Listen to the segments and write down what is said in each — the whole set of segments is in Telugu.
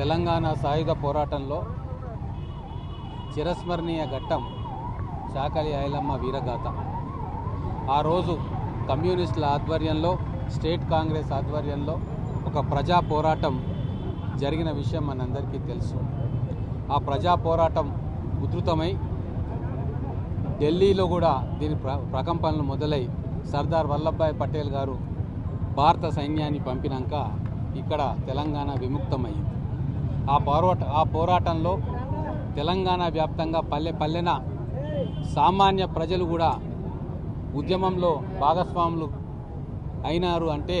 తెలంగాణ సాయుధ పోరాటంలో చిరస్మరణీయ ఘట్టం చాకలి ఐలమ్మ వీరగాథ. ఆ రోజు కమ్యూనిస్టుల ఆధ్వర్యంలో స్టేట్ కాంగ్రెస్ ఆధ్వర్యంలో ఒక ప్రజా పోరాటం జరిగిన విషయం మనందరికీ తెలుసు. ఆ ప్రజా పోరాటం ఉధృతమై ఢిల్లీలో కూడా దీని ప్ర ప్రకంపనలు మొదలై సర్దార్ వల్లభాయ్ పటేల్ గారు భారత సైన్యాన్ని పంపినాక ఇక్కడ తెలంగాణ విముక్తమైంది ఆ పోరాట ఆ పోరాటంలో తెలంగాణ వ్యాప్తంగా పల్లె పల్లెన సామాన్య ప్రజలు కూడా ఉద్యమంలో భాగస్వాములు అయినారు అంటే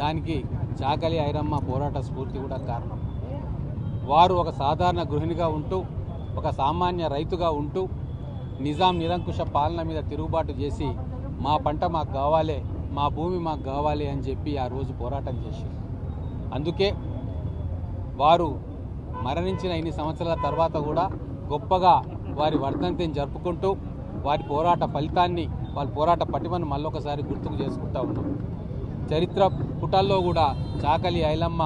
దానికి చాకలి ఐరమ్మ పోరాట స్ఫూర్తి కూడా కారణం. వారు ఒక సాధారణ గృహిణిగా ఉంటూ ఒక సామాన్య రైతుగా ఉంటూ నిజాం నిరంకుశ పాలన మీద తిరుగుబాటు చేసి మా పంట మాకు కావాలి మా భూమి మాకు కావాలి అని చెప్పి ఆ రోజు పోరాటం చేశారు. అందుకే వారు మరణించిన ఇన్ని సంవత్సరాల తర్వాత కూడా గొప్పగా వారి వర్ధంతిని జరుపుకుంటూ వారి పోరాట ఫలితాన్ని వాళ్ళ పోరాట పటిమను మళ్ళొకసారి గుర్తుకు చేసుకుంటూ ఉన్నాం. చరిత్ర పుటాల్లో కూడా చాకలి ఐలమ్మ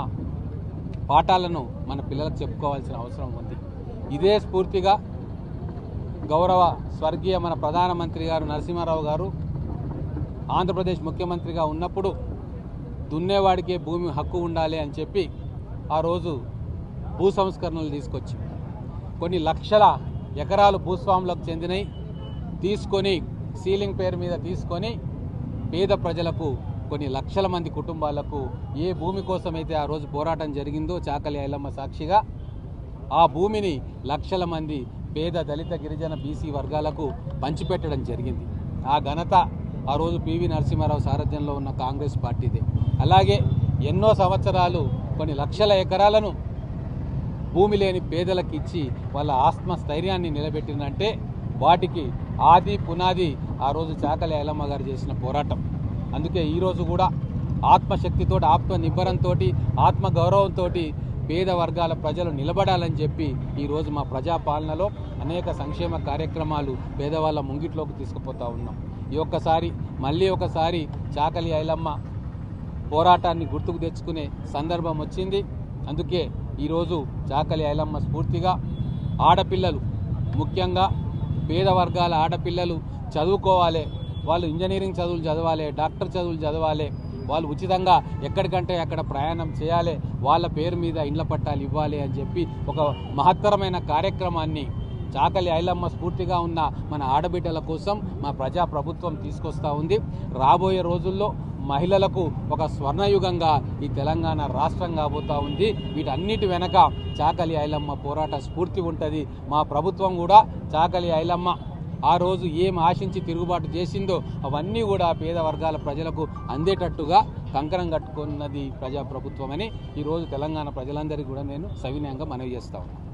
పాఠాలను మన పిల్లలకు చెప్పుకోవాల్సిన అవసరం ఉంది. ఇదే స్ఫూర్తిగా గౌరవ స్వర్గీయ మన ప్రధానమంత్రి గారు నరసింహారావు గారు ఆంధ్రప్రదేశ్ ముఖ్యమంత్రిగా ఉన్నప్పుడు దున్నేవాడికే భూమి హక్కు ఉండాలి అని చెప్పి ఆ రోజు భూ సంస్కరణలు తీసుకొచ్చి కొన్ని లక్షల ఎకరాలు భూస్వాములకు చెందినవి తీసుకొని సీలింగ్ పేరు మీద తీసుకొని పేద ప్రజలకు కొన్ని లక్షల మంది కుటుంబాలకు ఏ భూమి కోసమైతే ఆ రోజు పోరాటం జరిగిందో చాకలి ఐలమ్మ సాక్షిగా ఆ భూమిని లక్షల మంది పేద దళిత గిరిజన బీసీ వర్గాలకు పంచిపెట్టడం జరిగింది. ఆ ఘనత ఆ రోజు పివి నరసింహారావు సారథ్యంలో ఉన్న కాంగ్రెస్ పార్టీదే. అలాగే ఎన్నో సంవత్సరాలు కొన్ని లక్షల ఎకరాలను భూమి లేని పేదలకు ఇచ్చి వాళ్ళ ఆత్మ స్థైర్యాన్ని నిలబెట్టిందంటే వాటికి ఆది పునాది ఆ రోజు చాకలి ఐలమ్మ గారు చేసిన పోరాటం. అందుకే ఈరోజు కూడా ఆత్మశక్తితో ఆత్మ నిబ్బరంతో ఆత్మ గౌరవంతో పేద వర్గాల ప్రజలు నిలబడాలని చెప్పి ఈరోజు మా ప్రజాపాలనలో అనేక సంక్షేమ కార్యక్రమాలు పేదవాళ్ళ ముంగిట్లోకి తీసుకుపోతా ఉన్నాం. ఈ ఒక్కసారి మళ్ళీ ఒకసారి చాకలి ఐలమ్మ పోరాటాన్ని గుర్తుకు తెచ్చుకునే సందర్భం వచ్చింది. అందుకే ఈరోజు చాకలి ఐలమ్మ స్ఫూర్తిగా ఆడపిల్లలు ముఖ్యంగా పేద వర్గాల ఆడపిల్లలు చదువుకోవాలి. వాళ్ళు ఇంజనీరింగ్ చదువులు చదవాలి డాక్టర్ చదువులు చదవాలి. వాళ్ళు ఉచితంగా ఎక్కడికంటే అక్కడ ప్రయాణం చేయాలి. వాళ్ళ పేరు మీద ఇండ్ల పట్టాలు ఇవ్వాలి అని చెప్పి ఒక మహత్తరమైన కార్యక్రమాన్ని చాకలి ఐలమ్మ స్ఫూర్తిగా ఉన్న మన ఆడబిడ్డల కోసం మా ప్రజా ప్రభుత్వం తీసుకొస్తా ఉంది. రాబోయే రోజుల్లో మహిళలకు ఒక స్వర్ణయుగంగా ఈ తెలంగాణ రాష్ట్రం కాబోతా ఉంది. వీటన్నిటి వెనక చాకలి ఐలమ్మ పోరాట స్ఫూర్తి ఉంటుంది. మా ప్రభుత్వం కూడా చాకలి ఐలమ్మ ఆ రోజు ఏం ఆశించి తిరుగుబాటు చేసిందో అవన్నీ కూడా పేద వర్గాల ప్రజలకు అందేటట్టుగా కంకణం కట్టుకున్నది ప్రజాప్రభుత్వం అని ఈరోజు తెలంగాణ ప్రజలందరికీ కూడా నేను సవినయంగా మనవి చేస్తా ఉన్నాను